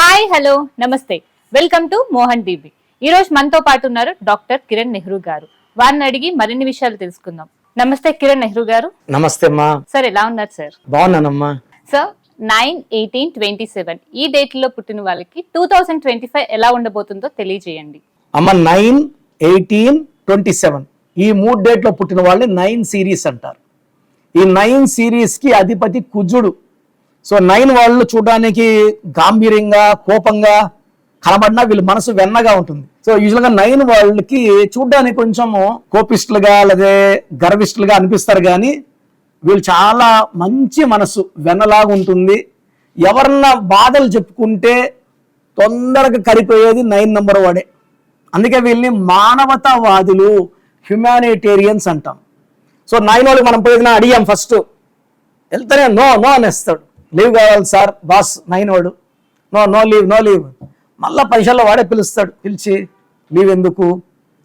Hi hello నమస్తే. Welcome to Mohan TV ఈ రోజు మనతో పాటు ఉన్నారు డాక్టర్ కిరణ్ నెహ్రూ గారు. వారిని అడిగి మరిన్ని విషయాలు తెలుసుకుందాం. నమస్తే కిరణ్ నెహ్రూ గారు. నమస్తే అమ్మా. సార్ ఎలా ఉన్నారు sir? బాగున్నానమ్మా. Sir nine eighteen twenty seven. ఈ డేట్లో పుట్టిన వాళ్ళకి టూ థౌసండ్ ట్వంటీ ఫైవ్ ఎలా ఉండబోతుందో తెలియజేయండి. అమ్మ నైన్ ఎయిటీన్ ట్వంటీ సెవెన్. ఈ మూడు డేట్లో పుట్టిన వాళ్ళని నైన్ సిరీస్ అంటారు. ఈ నైన్ సిరీస్కి అధిపతి కుజుడు. సో నైన్ వాళ్ళు చూడడానికి గాంభీర్యంగా కోపంగా కనబడినా వీళ్ళ మనసు వెన్నగా ఉంటుంది. సో యూజువల్గా నైన్ వాళ్ళకి చూడడానికి కొంచెము కోపిస్టులుగా లేదా గర్విస్టులుగా అనిపిస్తారు కానీ వీళ్ళు చాలా మంచి మనసు వెన్నలాగా ఉంటుంది. ఎవరన్నా బాధలు చెప్పుకుంటే తొందరగా కరిపోయేది నైన్ నెంబర్ వాడే. అందుకే వీళ్ళని మానవతావాదులు హ్యుమానిటేరియన్స్ అంటాం. సో నైన్ వాళ్ళకి మనం పోయినా అడిగాం ఫస్ట్. వెళ్తేనే నో నో అనేస్తాడు. లీవ్ కావాలి సార్ బాస్ నైన్ వాడు no no leave no leave. మళ్ళా పైసల్లో వాడే పిలుస్తాడు పిలిచి లీవ్ ఎందుకు?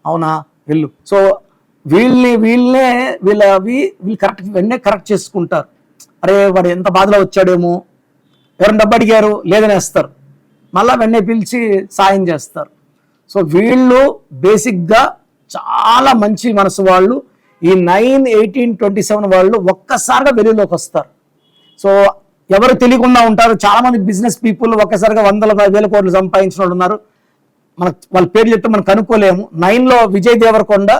అవునా? వెళ్ళు. సో వీళ్ళని వీళ్ళనే వీళ్ళ వీళ్ళు కరెక్ట్ వెంటనే కరెక్ట్ చేసుకుంటారు. అరే వాడు ఎంత బాధలో వచ్చాడేమో. ఎవరిని డబ్బు అడిగారు లేదనేస్తారు మళ్ళీ వెంటనే పిలిచి సాయం చేస్తారు. సో వీళ్ళు బేసిక్గా చాలా మంచి మనసు వాళ్ళు. ఈ నైన్ ఎయిటీన్ ట్వంటీ సెవెన్ వాళ్ళు ఒక్కసారిగా వెలుగులోకి వస్తారు. సో ఎవరు తెలియకుండా ఉంటారు. చాలా మంది బిజినెస్ పీపుల్ ఒక్కసారిగా వందల వేల కోట్లు సంపాదించిన వాళ్ళు ఉన్నారు. మన వాళ్ళ పేరు చెప్తే మనం కనుక్కోలేము. నైన్లో విజయ్ దేవరకొండ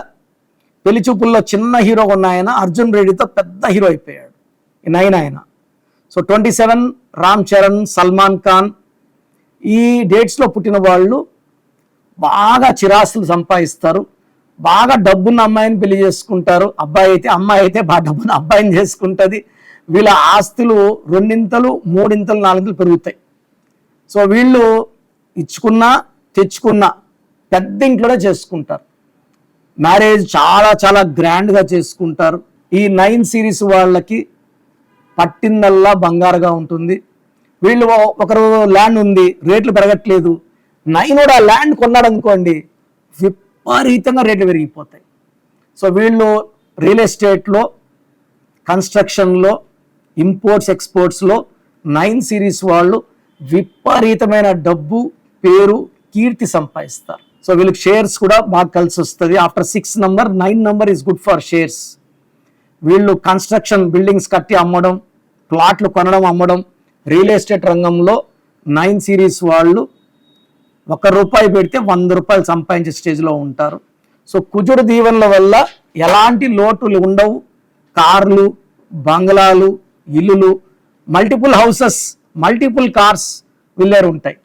పెళ్ళి చూపుల్లో చిన్న హీరోగా ఉన్న ఆయన అర్జున్ రెడ్డితో పెద్ద హీరో అయిపోయాడు. ఈ నైన్ ఆయన. So twenty seven Ram Charan Salman Khan ఈ డేట్స్లో పుట్టిన వాళ్ళు బాగా చిరాస్తులు సంపాదిస్తారు. బాగా డబ్బున్న అమ్మాయిని పెళ్ళి చేసుకుంటారు. అబ్బాయి అయితే అమ్మాయి అయితే బాగా డబ్బున్న అబ్బాయిని చేసుకుంటుంది. వీళ్ళ ఆస్తులు రెండింతలు మూడింతలు నాలుగింతలు పెరుగుతాయి. సో వీళ్ళు ఇచ్చుకున్నా తెచ్చుకున్నా పెద్ద ఇంట్లోనే చేసుకుంటారు. మ్యారేజ్ చాలా చాలా గ్రాండ్గా చేసుకుంటారు. ఈ నైన్ సిరీస్ వాళ్ళకి పట్టిందల్లా బంగారుగా ఉంటుంది. వీళ్ళు ఒకరు ల్యాండ్ ఉంది రేట్లు పెరగట్లేదు. నైన్ కూడా ల్యాండ్ కొన్నాడు అనుకోండి విపరీతంగా రేట్లు పెరిగిపోతాయి. సో వీళ్ళు రియల్ ఎస్టేట్లో కన్స్ట్రక్షన్లో ఇంపోర్ట్స్ ఎక్స్పోర్ట్స్లో నైన్ సిరీస్ వాళ్ళు విపరీతమైన డబ్బు పేరు కీర్తి సంపాదిస్తారు. సో వీళ్ళకి షేర్స్ కూడా బాగా కలిసి వస్తుంది. After six number nine number is good for shares వీళ్ళు కన్స్ట్రక్షన్ బిల్డింగ్స్ కట్టి అమ్మడం ప్లాట్లు కొనడం అమ్మడం రియల్ ఎస్టేట్ రంగంలో నైన్ సిరీస్ వాళ్ళు ఒక రూపాయి పెడితే వంద రూపాయలు సంపాదించే స్టేజ్లో ఉంటారు. సో కుజుడు దీవెనల వల్ల ఎలాంటి లోటులు ఉండవు. కార్లు బంగ్లాలు ఇల్లులు multiple houses multiple cars villa ఉంటాయి.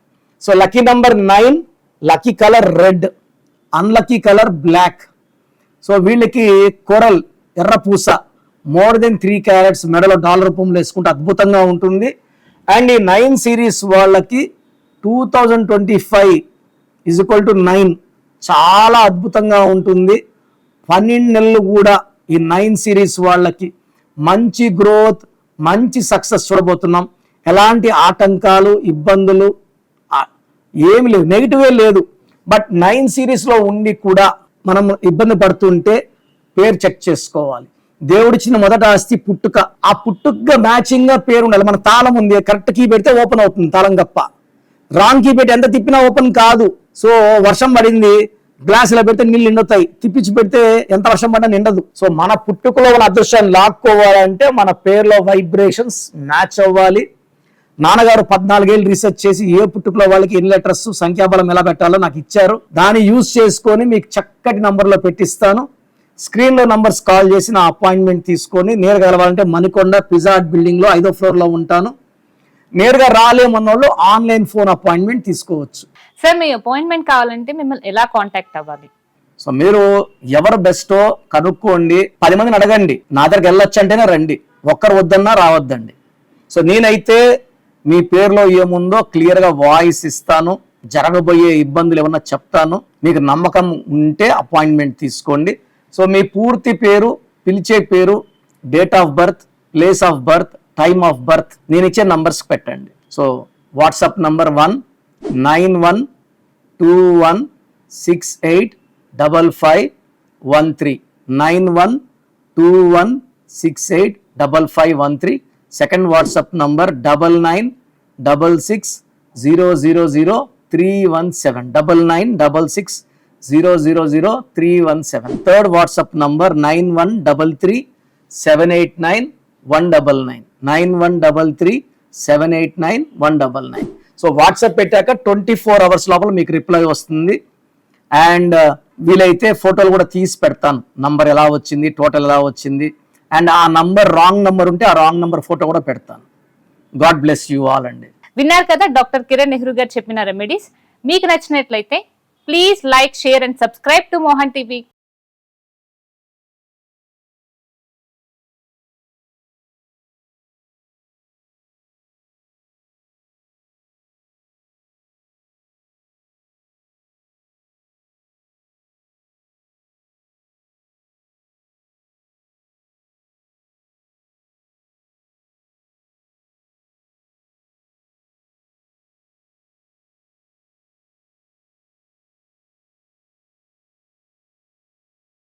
So lucky number nine lucky colour red unlucky colour black so వీళ్ళకి కొరల్ ఎర్ర పూస మోర్ దెన్ త్రీ క్యారెట్స్ మెడలో డాలర్ రూపంలో వేసుకుంటే అద్భుతంగా ఉంటుంది. అండ్ ఈ నైన్ సిరీస్ వాళ్ళకి two thousand twenty five is equal to nine చాలా అద్భుతంగా ఉంటుంది. పన్నెండు నెలలు కూడా ఈ నైన్ సిరీస్ వాళ్ళకి మంచి గ్రోత్ మంచి సక్సెస్ చూడబోతున్నాం. ఎలాంటి ఆటంకాలు ఇబ్బందులు ఏమి లేవు. నెగిటివే లేదు. బట్ నైన్ సిరీస్లో ఉండి కూడా మనం ఇబ్బంది పడుతుంటే పేరు చెక్ చేసుకోవాలి. దేవుడిచ్చిన మొదట ఆస్తి పుట్టుక. ఆ పుట్టుక మ్యాచింగ్గా పేరు ఉండాలి. మన తాళం ఉంది. కరెక్ట్ కీ పెడితే ఓపెన్ అవుతుంది తాళం గప్ప. రాంగ్ కీ పెట్టి ఎంత తిప్పినా ఓపెన్ కాదు. సో వర్షం పడింది. గ్లాసులో పెడితే నీళ్ళు నిండుతాయి. తిప్పించి పెడితే ఎంత వర్షం పడినా నిండదు. సో మన పుట్టుకలో ఉన్న అదృష్టాన్ని లాక్కోవాలంటే మన పేరులో వైబ్రేషన్స్ మ్యాచ్ అవ్వాలి. నాన్నగారు పద్నాలుగేళ్ళు రీసెర్చ్ చేసి ఏ పుట్టుకలో వాళ్ళకి ఎన్ని లెటర్స్ సంఖ్యాబలం ఎలా పెట్టాలో నాకు ఇచ్చారు. దాన్ని యూజ్ చేసుకొని మీకు చక్కటి నంబర్లో పెట్టిస్తాను. స్క్రీన్లో నంబర్స్ కాల్ చేసి నా అపాయింట్మెంట్ తీసుకొని నేరుగా కలవాలంటే మణికొండ పిజాట్ బిల్డింగ్లో ఐదో ఫ్లోర్లో ఉంటాను. నేరుగా రాలేమన్న వాళ్ళు ఆన్లైన్ ఫోన్ అపాయింట్మెంట్ తీసుకోవచ్చు. సార్ మీ అపాయింట్మెంట్ కావాలంటే మిమ్మల్ని ఎలా కాంటాక్ట్ అవ్వాలి? సో మీరు ఎవరు బెస్టో కనుక్కోండి. పది మందిని అడగండి. నా దగ్గరికి వెళ్ళొచ్చు అంటేనే రండి. ఒక్కరు వద్దన్నా రావద్దండి. సో నేనైతే మీ పేరులో ఏముందో క్లియర్గా వాయిస్ ఇస్తాను. జరగబోయే ఇబ్బందులు ఏమన్నా చెప్తాను. మీకు నమ్మకం ఉంటే అపాయింట్మెంట్ తీసుకోండి. సో మీ పూర్తి పేరు పిలిచే పేరు date of birth place of birth time of birth నేను ఇచ్చే నంబర్స్ పెట్టండి. So WhatsApp number one nine one two one six eight double five one three. Nine one two one six eight double five one three. Second WhatsApp number double nine double six zero zero zero three one seven. Double nine double six zero zero zero three one seven. Third WhatsApp number nine one double three seven eight nine one double nine. Nine one double three seven eight nine one double nine. So WhatsApp పెట్టాక twenty four hours లోపల మీకు reply వస్తుంది. And uh, వీలైతే ఫోటోలు కూడా తీసి పెడతాను. Number ఎలా వచ్చింది టోటల్ ఎలా వచ్చింది. అండ్ ఆ నంబర్ రాంగ్ నంబర్ ఉంటే ఆ రాంగ్ నంబర్ ఫోటో కూడా పెడతాను. గాడ్ బ్లెస్ యూ ఆల్ అండి. విన్నారు కదా డాక్టర్ కిరణ్ నెహ్రూ గారు చెప్పిన రెమెడీస్ మీకు నచ్చినట్లయితే please like share and subscribe to Mohan TV